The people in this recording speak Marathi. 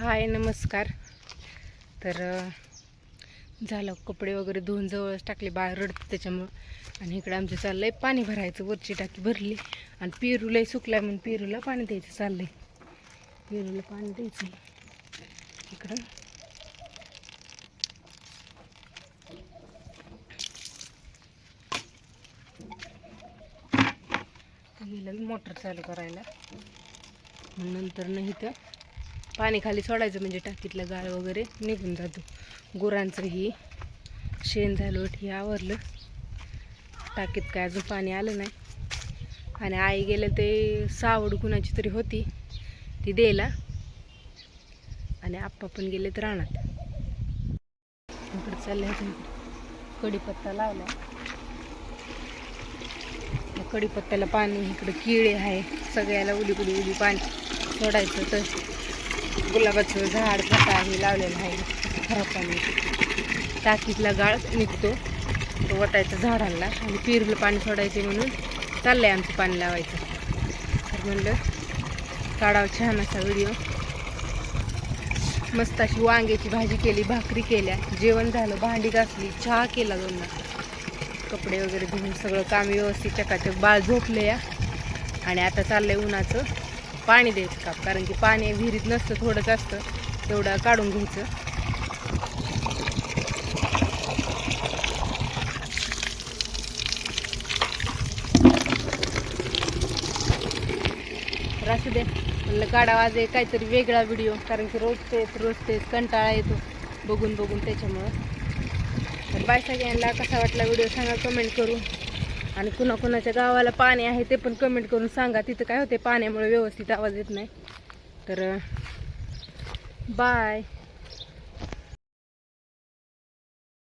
हाय नमस्कार. तर झालं कपडे वगैरे धुवून जवळच टाकले बाळ रडतं त्याच्यामुळं. आणि इकडं आमचं चाललं आहे पाणी भरायचं वरची टाकी भरली. आणि पेरूलाही सुकलाय म्हणून पेरूला पाणी द्यायचं चाललं आहे पेरूला पाणी द्यायचं. इकडं. गेलं मोटर चालू करायला. नंतर नाही तर पाणी खाली सोडायचं म्हणजे टाकीतलं गाळ वगैरे निघून जातो. गुरांचं ही शेण झालं हे आवरलं. टाकीत काय अजून पाणी आलं नाही. आणि आई गेलं ते सावड कुणाची तरी होती ती द्यायला. आणि आप्पा पण गेले तर राहणार इकडे चालले इकडे कढीपत्ता लावला कढीपत्त्याला पाणी इकडं किळे आहे. सगळ्याला उली उडी उडी पाणी सोडायचं तर. गुलाबाचं झाड फटा हे लावलेलं आहे. खराब पाणी टाकीतला गाळ निघतो. तो वटायचा झाडांना आणि पिरलं पाणी सोडायचे म्हणून चाललं आहे आमचं पाणी लावायचं. तर म्हणलं काढावं छान असा व्हिडिओ मस्त अशी वांग्याची भाजी केली भाकरी केल्या. जेवण झालं भांडी घासली चहा केला दोन कपडे वगैरे धुवून सगळं काम व्यवस्थित चकाचक बाळ झोपले या आणि आता चाललंय उन्हाचं. पाणी द्यायचं काप कारण की पाणी विहिरीत नसतं थोडंच असतं तेवढं काढून घ्यायचं. तर असू दे म्हणलं काढावा आज एक काहीतरी वेगळा व्हिडिओ कारण की रोज तेच रोज तेच कंटाळा येतो बघून बघून त्याच्यामुळं. तर बाय सगळ्यांना कसा वाटला व्हिडिओ सांगा कमेंट करू आणि कुणा कुणाच्या गावाला पाणी आहे ते पण कमेंट करून सांगा. तिथं काय होते पाण्यामुळे व्यवस्थित आवाज येत नाही. तर बाय